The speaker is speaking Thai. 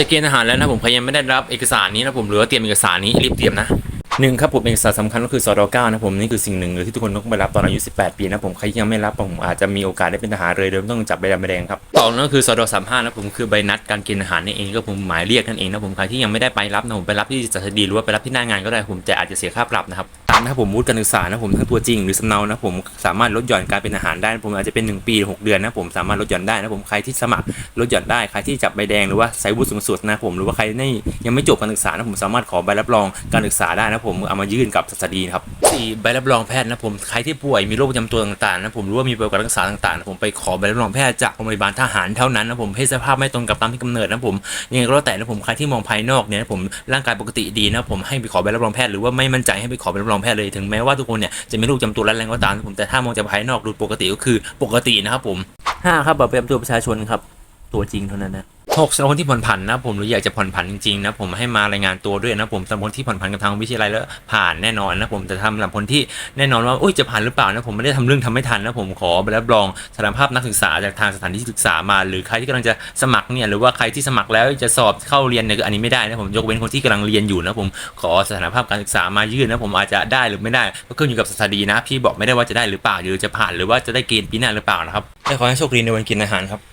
จะเกณฑ์อาหารแล้วนะผมใครยังไม่ได้รับเอกสารนี้นะผมหรือว่าเตรียมเอกสารนี้รีบเตรียมนะหนึ่งครับผมเอกสารสำคัญก็คือสอดเก้านะผมนี่คือสิ่งหนึ่งเลยที่ทุกคนต้องไปรับตอนอายุ 18 ปีนะผมใครยังไม่รับผมอาจจะมีโอกาสได้เป็นทหารเลยโดยไม่ต้องจับใบดำใบแดงครับต่อมาก็คือสอดสามห้านะผมคือใบนัดการเกณฑ์อาหารนี่เองก็ผมหมายเรียกนั่นเองนะผมใครที่ยังไม่ได้ไปรับนะผมไปรับที่จัดดีหรือว่าไปรับที่หน้างานก็ได้ผมแต่อาจจะเสียค่าปรับนะครับ นะครับผมวุฒิการศึกษานะผมทั้งตัวจริงหรือสำเนานะผมสามารถลดหย่อนการเป็นทหารได้นะผมอาจจะเป็น 1 ปี 6 เดือนนะผมสามารถลดหย่อนได้นะผมใครที่สมัครลดหย่อนได้ใครที่จับใบแดงหรือว่าใส่วุฒิสูงสุดนะผมหรือว่าใครนี่ยังไม่จบการศึกษานะผมสามารถขอใบรับรองการศึกษาได้นะผมเอามายื่นกับสดีนะครับสี่ใบรับรองแพทย์นะผมใครที่ป่วยมีโรคประจำตัวต่างๆนะผมหรู้ว่ามีประวัติรักษาต่างๆนะผมไปขอใบรับรองแพทย์จากโรงพยาบาลทหารเท่านั้นนะผมเพศสภาพไม่ตรงกับตามที่กำเนิดนะผมยังไงก็แล้วแต่นะผมใครที่มองภายนอกเนี่ยนะผมร่างกายปกติดีนะผมให้ไปขอใบรับรองแพทย์หรือว่าไม่มั่นใจให้ไปขอใบรับรองแพทย์เลยถึงแม้ว่าทุกคนเนี่ยจะมีโรคประจำตัวร้ายแรงก็ตามผมแต่ถ้ามองจากภายนอกดูปกติก็คือปกตินะครับผมห้าครับบัตรประจำตัวประชาชนครับตัวจริงเท่านั้นนะ กสำหรับคนที่ผ่อนผันนะผมหรืออยากจะผ่อนผันจริงๆนะผมให้มารายงานตัวด้วยนะผมสำหรับคนที่ผ่อนผันกับทางวิทยาลัยแล้วผ่านแน่นอนนะผมแต่ทำสำหรับคนที่แน่นอนว่าอุ้ยจะผ่านหรือเปล่านะผมไม่ได้ทำเรื่องทำไม่ทันนะผมขอใบรับรองสารภาพนักศึกษาจากทางสถานที่ศึกษามา หรือใครที่กำลังจะสมัครเนี่ยหรือว่าใครที่สมัครแล้วจะสอบเข้าเรียนเนี่ยคืออันนี้ไม่ได้นะผมยกเว้นคนที่กำลังเรียนอยู่นะผมขอสถานภาพการศึกษามายื่นนะผมอาจจะได้หรือไม่ได้ ก็ขึ้นอยู่กับสถานีนะพี่บอกไม่ได้ว่าจะได้หรือเปล่าหรือจะผ่านหรือว่าจะได้เกณฑ์ปีหน้าหรือเปล่านะครับขอให้โชคดีในวันกินอาหารครับ